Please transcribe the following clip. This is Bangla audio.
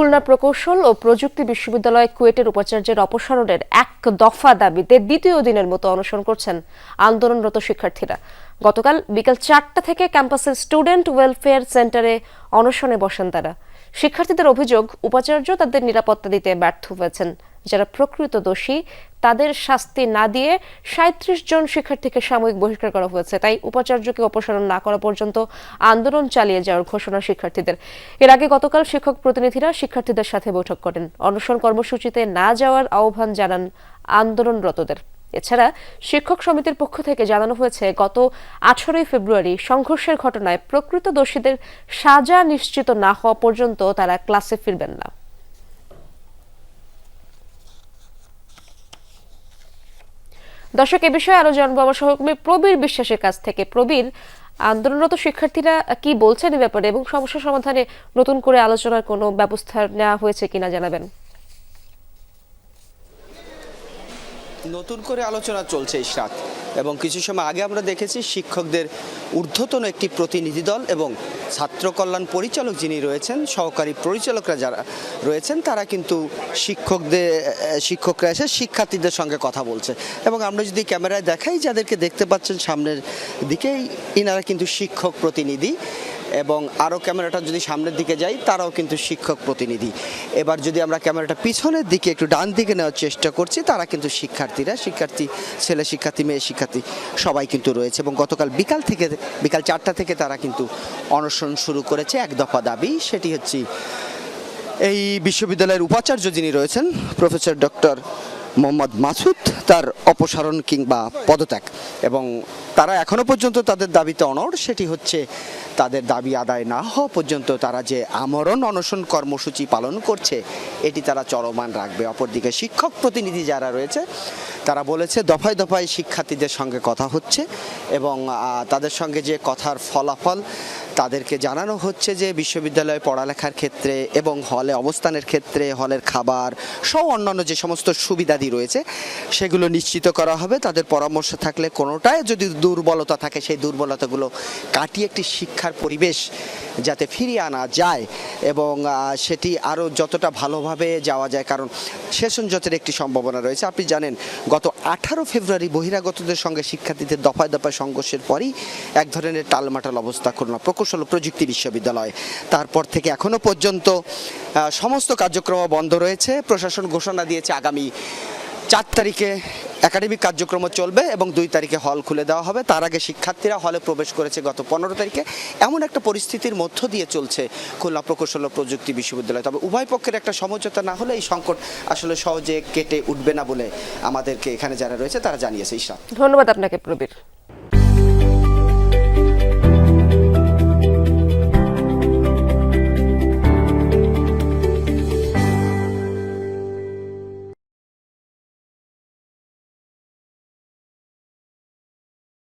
খুলনা প্রকৌশল ও প্রযুক্তি বিশ্ববিদ্যালয় কুয়েটের উপাচার্যের অপসারণের এক দফা দাবিতে দ্বিতীয় দিনের মতো অনশন করছেন আন্দোলনরত শিক্ষার্থীরা। গতকাল বিকাল চারটা থেকে ক্যাম্পাসের স্টুডেন্ট ওয়েলফেয়ার সেন্টারে অনশনে বসেন তারা। শিক্ষার্থীদের অভিযোগ, উপাচার্য তাদের নিরাপত্তা দিতে ব্যর্থ হয়েছেন। যারা প্রকৃত দোষী, তাদের শাস্তি না দিয়ে সাঁত্রিশ জন শিক্ষার্থীকে সাময়িক বহিষ্কার করা হয়েছে। তাই উপাচার্যকে অপসারণ না করা পর্যন্ত আন্দোলন চালিয়ে যাওয়ার ঘোষণা শিক্ষার্থীদের। এর আগে গতকাল শিক্ষক প্রতিনিধিরা শিক্ষার্থীদের সাথে বৈঠক করেন। অনশন কর্মসূচিতে না যাওয়ার আহ্বান জানান আন্দোলনরতদের। এছাড়া শিক্ষক সমিতির পক্ষ থেকে জানানো হয়েছে, গত আঠারোই ফেব্রুয়ারি সংঘর্ষের ঘটনায় প্রকৃত দোষীদের সাজা নিশ্চিত না হওয়া পর্যন্ত তারা ক্লাসে ফিরবেন না। দর্শক, এ বিষয়ে আরও জানব। আমার সহকর্মী প্রবীর বিশ্বাসের কাছ থেকে। প্রবীর, আন্দোলনরত শিক্ষার্থীরা কি বলছেন এই ব্যাপারে এবং সমস্যা সমাধানে নতুন করে আলোচনার কোনো ব্যবস্থা নেওয়া হয়েছে কিনা জানাবেন। নতুন করে আলোচনা চলছে ইশরাত এবং কিছু সময় আগে আমরা দেখেছি শিক্ষকদের ঊর্ধ্বতন একটি প্রতিনিধি দল এবং ছাত্র কল্যাণ পরিচালক যিনি রয়েছেন, সহকারী পরিচালকরা যারা রয়েছেন, তারা কিন্তু শিক্ষকদের, শিক্ষকরা এসে শিক্ষার্থীদের সঙ্গে কথা বলছে। এবং আমরা যদি ক্যামেরায় দেখাই যাদেরকে দেখতে পাচ্ছেন সামনের দিকেই, ইনারা কিন্তু শিক্ষক প্রতিনিধি। এবং আরও ক্যামেরাটা যদি সামনের দিকে যাই, তারাও কিন্তু শিক্ষক প্রতিনিধি। এবার যদি আমরা ক্যামেরাটা পিছনের দিকে একটু ডান দিকে নেওয়ার চেষ্টা করছি, তারা কিন্তু শিক্ষার্থীরা, শিক্ষার্থী, ছেলে শিক্ষার্থী, মেয়ে শিক্ষার্থী সবাই কিন্তু রয়েছে এবং গতকাল বিকাল থেকে, বিকাল চারটা থেকে তারা কিন্তু অনশন শুরু করেছে। এক দফা দাবি, সেটি হচ্ছে এই বিশ্ববিদ্যালয়ের উপাচার্য যিনি রয়েছেন, প্রফেসর ডক্টর মোহাম্মদ মাসুদ তার অপসারণ কিংবা পদত্যাগ। এবং তারা এখনও পর্যন্ত তাদের দাবিতে অনড়, সেটি হচ্ছে তাদের দাবি আদায় না হওয়া পর্যন্ত তারা যে আমরণ অনশন কর্মসূচি পালন করছে, এটি তারা চলমান রাখবে। অপরদিকে শিক্ষক প্রতিনিধি যারা রয়েছে, তারা বলেছে, দফায় দফায় শিক্ষার্থীদের সঙ্গে কথা হচ্ছে এবং তাদের সঙ্গে যে কথার ফলাফল তাদেরকে জানানো হচ্ছে যে বিশ্ববিদ্যালয়ে পড়ালেখার ক্ষেত্রে এবং হলে অবস্থানের ক্ষেত্রে, হলের খাবার সহ অন্যান্য যে সমস্ত সুবিধাদি রয়েছে, সেগুলো নিশ্চিত করা হবে। তাদের পরামর্শ থাকলে কোনোটায় যদি দুর্বলতা থাকে, সেই দুর্বলতাগুলো কাটিয়ে একটি শিক্ষার পরিবেশ যাতে ফিরিয়ে আনা যায় এবং সেটি আরও যতটা ভালোভাবে যাওয়া যায়। কারণ সেশন জটের একটি সম্ভাবনা রয়েছে। আপনি জানেন, গত আঠারো ফেব্রুয়ারি বহিরাগতদের সঙ্গে শিক্ষার্থীদের দফায় দফায় সংঘর্ষের পরই এক ধরনের টালমাটাল অবস্থা খুলনা প্রকৌশল প্রযুক্তি বিশ্ববিদ্যালয়। তারপর থেকে এখনও পর্যন্ত সমস্ত কার্যক্রম বন্ধ রয়েছে। প্রশাসন ঘোষণা দিয়েছে আগামী চার তারিখে একাডেমিক কার্যক্রম চলবে এবং দুই তারিখে হল খুলে দেওয়া হবে। তার আগে শিক্ষার্থীরা হলে প্রবেশ করেছে গত পনেরো তারিখে। এমন একটা পরিস্থিতির মধ্য দিয়ে চলছে খুলনা প্রকৌশল ও প্রযুক্তি বিশ্ববিদ্যালয়। তবে উভয় পক্ষের একটা সমঝোতা না হলে এই সংকট আসলে সহজে কেটে উঠবে না বলে আমাদেরকে এখানে যারা রয়েছে তারা জানিয়েছে। ঈশা ধন্যবাদ আপনাকে, প্রবীর।